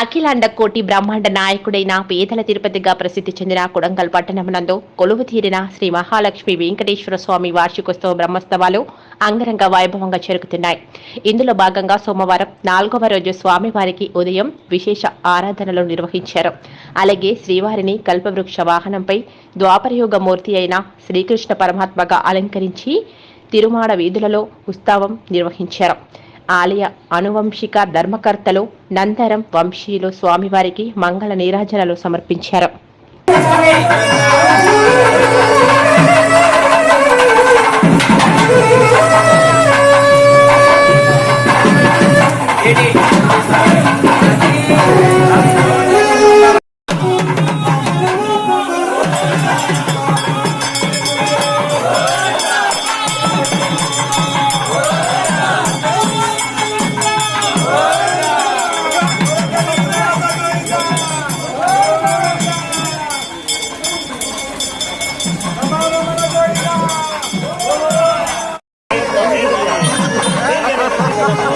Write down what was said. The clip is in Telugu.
అఖిలాండ కోటి బ్రహ్మాండ నాయకుడైన పేదల తిరుపతిగా ప్రసిద్ధి చెందిన కొడంగల్ పట్టణమునందు కొలువు తీరిన శ్రీ మహాలక్ష్మి వెంకటేశ్వర స్వామి వార్షికోత్సవ బ్రహ్మోత్సవాలు అంగరంగ వైభవంగా జరుగుతున్నాయి. ఇందులో భాగంగా సోమవారం నాలుగవ రోజు స్వామివారికి ఉదయం విశేష ఆరాధనలు నిర్వహించారు. అలాగే శ్రీవారిని కల్పవృక్ష వాహనంపై ద్వాపరయుగ మూర్తి అయిన శ్రీకృష్ణ పరమాత్మగా అలంకరించి తిరుమాడ వీధులలో ఉత్సవం నిర్వహించారు. ఆలయ అనువంశిక ధర్మకర్తలు నందరం వంశీయులు స్వామివారికి మంగళ నీరాజనలు సమర్పించారు. Vamos, lá, vamos lá, vamos lá! Vamos lá! Vamos lá! Vamos lá!